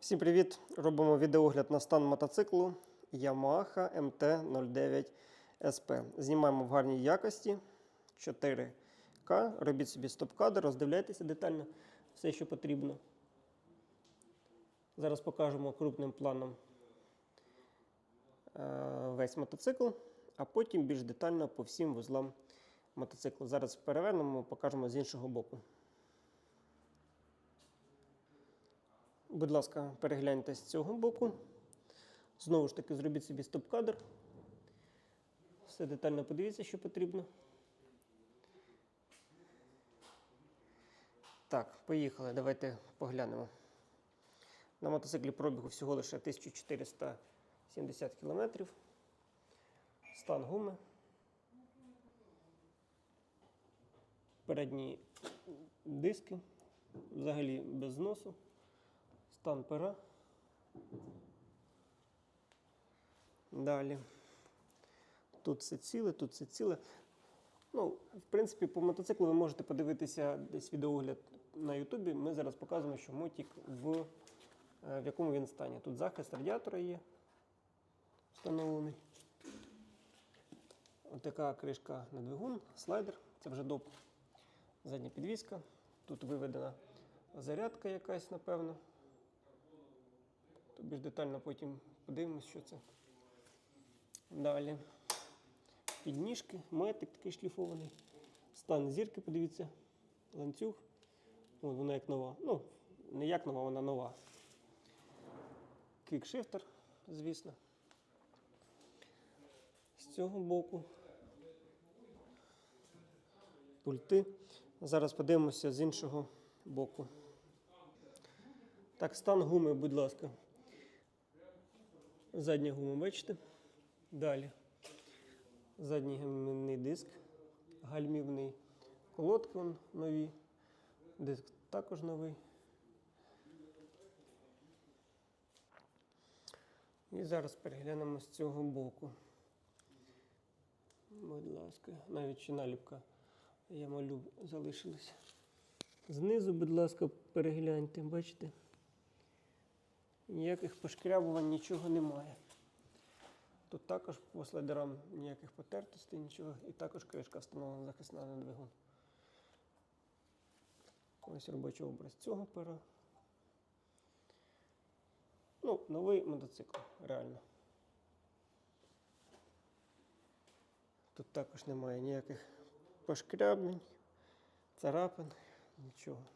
Всім привіт! Робимо відеогляд на стан мотоциклу Yamaha MT-09 SP. Знімаємо в гарній якості 4К. Робіть собі стоп-кадр, роздивляйтеся детально все, що потрібно. Зараз покажемо крупним планом е, весь мотоцикл, а потім більш детально по всім вузлам мотоциклу. Зараз перевернемо, покажемо з іншого боку. Будь ласка, перегляньте з цього боку. Знову ж таки, зробіть собі стоп-кадр. Все детально подивіться, що потрібно. Так, поїхали. Давайте поглянемо. На мотоциклі пробігу всього лише 1470 км. Стан гуми. Передні диски. Взагалі без зносу. Стан пера. Далі. Тут все ціле, тут все ціле. Ну, в принципі, по мотоциклу ви можете подивитися десь відеогляд на Ютубі. Ми зараз показуємо, що мотик в, е, в якому він стані. Тут захист радіатора є встановлений. Ось така кришка на двигун, слайдер, це вже доп. Задня підвіска. Тут виведена зарядка якась, напевно. Більш детально потім подивимось, що це. Далі. Підніжки, метик такий шліфований. Стан зірки, подивіться, ланцюг. От вона як нова. Ну, не як нова, вона нова. Квікшифтер, звісно. З цього боку. Пульти. Зараз подивимося з іншого боку. Так, стан гуми, будь ласка. Задня гума, бачите? Далі. Задній гальмівний диск, гальмівний колодки вон нові. Диск також новий. І зараз переглянемо з цього боку. Будь ласка, навіть ще наліпка я малю залишилась. Знизу, будь ласка, перегляньте, бачите? Ніяких пошкрябувань, нічого немає. Тут також по слайдерам ніяких потертостей, нічого. І також кришка встановлена захисна на двигун. Ось робочий образ цього пера. Ну, новий мотоцикл, реально. Тут також немає ніяких пошкряблень, царапин, нічого.